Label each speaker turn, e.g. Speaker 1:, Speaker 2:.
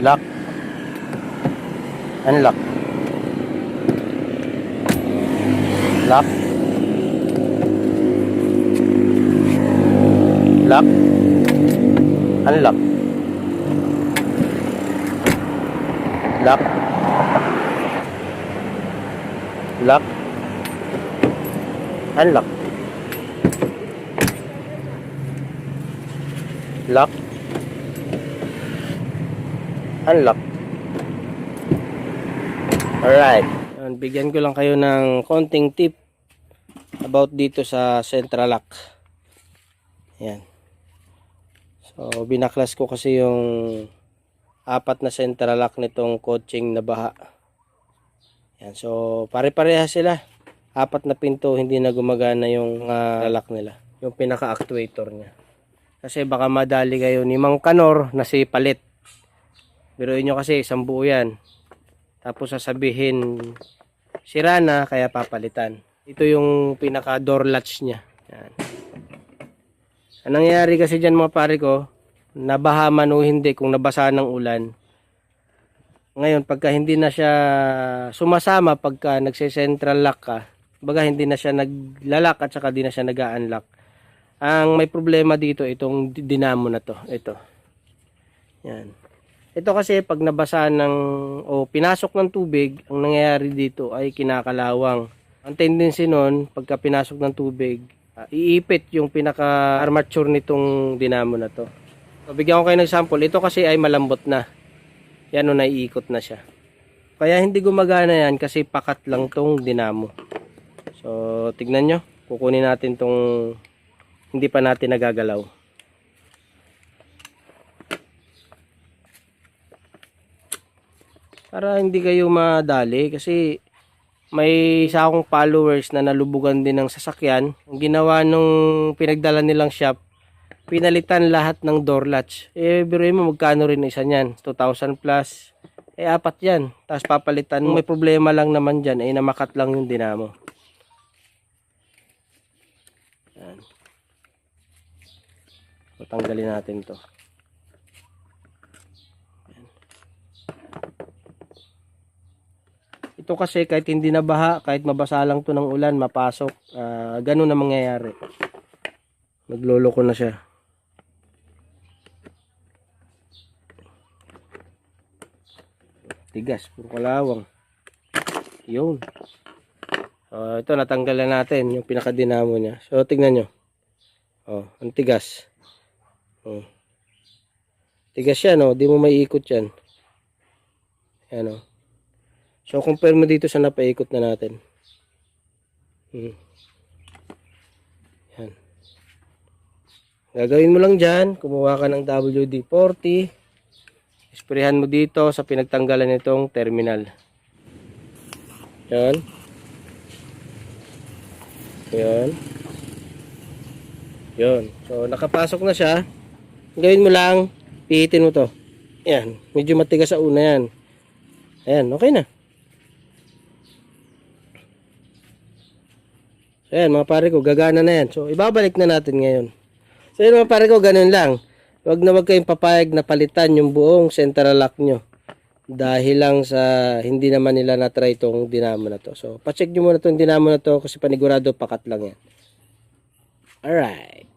Speaker 1: Lock. Unlock. Lock. Lock. Unlock. Lock. Lock. Unlock. Lock. Unlock. Alright. Yan, Bigyan ko lang kayo ng konting tip about dito sa central lock. Yan. So, binaklas ko kasi yung apat na central lock nitong coaching na baha. Yan. So, pare-pareha sila. Apat na pinto, hindi na gumagana yung ah, lock nila. Yung pinaka-actuator niya. Kasi baka madali kayo ni Mang Kanor na si palit. Pero inyo kasi isang buo yan. Tapos sasabihin sira na kaya papalitan. Ito yung pinaka door latch niya. Yan. Ang nangyayari kasi dyan mga pare ko, nabaha man o hindi kung nabasa ng ulan. Ngayon, pagka hindi na siya sumasama, pagka nagse-central lock ka, baga hindi na siya naglalak at saka di na siya nag-unlock. Ang may problema dito, itong dinamo na to. Ito. Yan. Ito kasi pag nabasa ng o pinasok ng tubig, ang nangyayari dito ay kinakalawang. Ang tendency nun, pagka pinasok ng tubig, ah, iipit yung pinaka armature nitong dinamo na to. So, bigyan ko kayo ng sample. Ito kasi ay malambot na. Yan o naiikot na siya. Kaya hindi gumagana yan kasi pakat lang tong dinamo. So, tignan nyo. Kukunin natin tong hindi pa natin nagagalaw. Para hindi kayo madali kasi may isa akong followers na nalubugan din ng sasakyan. Ang ginawa nung pinagdala nilang shop, pinalitan lahat ng door latch. Eh, biruin mo magkano rin isa niyan? 2,000 plus. Eh, apat yan. Tapos papalitan. May problema lang naman dyan. Eh, namakat lang yung dinamo. Yan. So, natin to. Ito kasi kahit hindi na baha, kahit mabasa lang to ng ulan, mapasok. Ah, ganun na mangyayari. Nagloloko na siya. Tigas, puro kalawang. Yun. So, ito natanggal na natin yung pinakadinamo niya. So, tingnan nyo. Oh, ang tigas. Oh. Tigas yan, oh. Di mo maiikot yan. Yan, oh. So, compare mo dito sa napaikot na natin. Hmm. Yan. Gagawin mo lang dyan, kumuha ka ng WD-40. Isprehan mo dito sa pinagtanggalan nitong terminal. Yan. Yan. Yan. So, nakapasok na siya. Gawin mo lang, pihitin mo to. Yan. Medyo matigas sa una yan. Ayan, okay na. Ayan, mga pare ko, gagana na yan. So, ibabalik na natin ngayon. So, ayan, mga pare ko, ganun lang. Huwag na wag kayong papayag na palitan yung buong central lock nyo. Dahil lang sa hindi naman nila na-try itong dinamo na to. So, pacheck nyo muna itong dinamo na to kasi panigurado pakat lang yan. Alright.